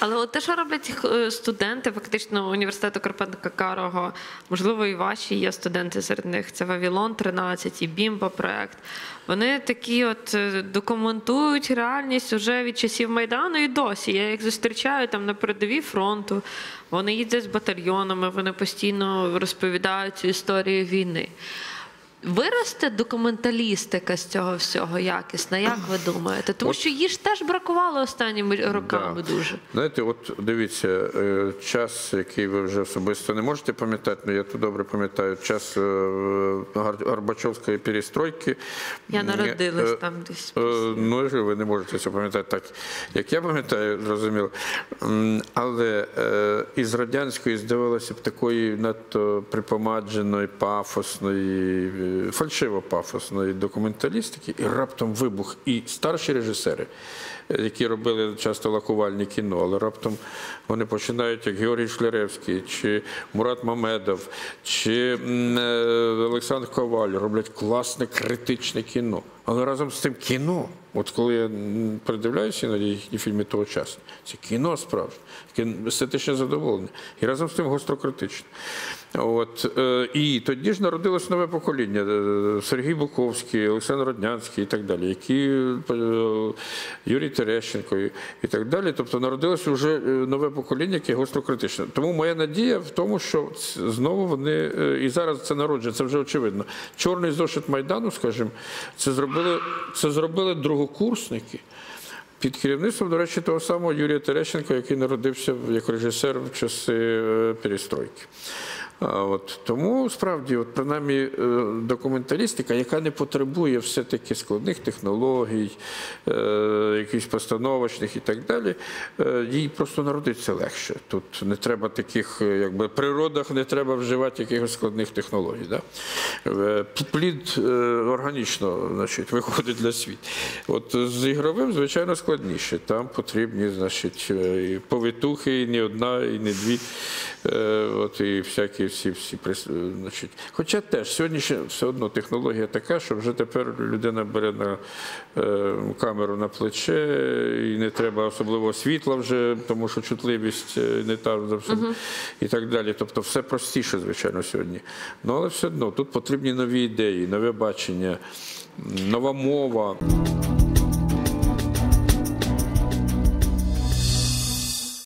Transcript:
Але от те, що роблять е, студенти, фактично університету Карпенка Карого, можливо, і ваші є студенти серед них. Це Вавілон 13 і Бімба проект. Вони такі от е, документують реальність уже від часів Майдану і досі. Я їх зустрічаю там на передовій фронту. Вони їздять з батальйонами, вони постійно розповідають цю історію війни. Виросте документалістика з цього всього якісна, як ви думаєте? Тому От- що її ж теж бракувало останніми роками Да. дуже. Знаєте, от дивіться, е, час, який ви вже особисто не можете пам'ятати, але я то добре пам'ятаю, час е, Горбачовської перестройки. Я народилась е, там десь. Ну, ви не можете це пам'ятати так, як я пам'ятаю, зрозуміло. Але із радянської, здавалося б, такої надто припомадженої, пафосної, е, фальшиво-пафосної документалістики, і раптом вибух. І старші режисери, е, які робили часто лакувальні кіно, але раптом вони починають, як Георгій Шляревський, чи Мурат Мамедов, чи е, Олександр Коваль роблять класне критичне кіно. Але разом з тим кіно, от коли я передивляюся іноді їхні фільми того часу, це кіно справжнє, естетичне задоволення. І разом з тим гострокритичне. От, е, і тоді ж народилось нове покоління. е, Сергій Буковський, Олександр Роднянський і так далі, які е, Юрій Терещенко і, так далі. Тобто народилось вже нове покоління, яке гострокритичне. Тому моя надія в тому, що знову вони і зараз це народження, це вже очевидно. Чорний зошит Майдану, скажімо, це зробили, це зробили другокурсники. Під керівництвом, до речі, того самого Юрія Терещенка, який народився як режисер в часи е, перестройки. От, тому справді, от, принаймні, е, документалістика, яка не потребує все-таки складних технологій, е, якихось постановочних і так далі, е, їй просто народиться легше. Тут не треба таких, е, якби природах не треба вживати якихось складних технологій. Да? Е, Плід е, органічно значить, виходить для світу. От з ігровим, звичайно, складніше. Там потрібні значить, повитухи, і не одна, і не дві. От, і всякі всі, всі е, значить. Хоча теж сьогодні ще все одно технологія така, що вже тепер людина бере на е, камеру на плече, і не треба особливо світла вже, тому що чутливість е, не та зовсім і так далі. Тобто все простіше, звичайно, сьогодні. Ну але все одно тут потрібні нові ідеї, нове бачення, нова мова.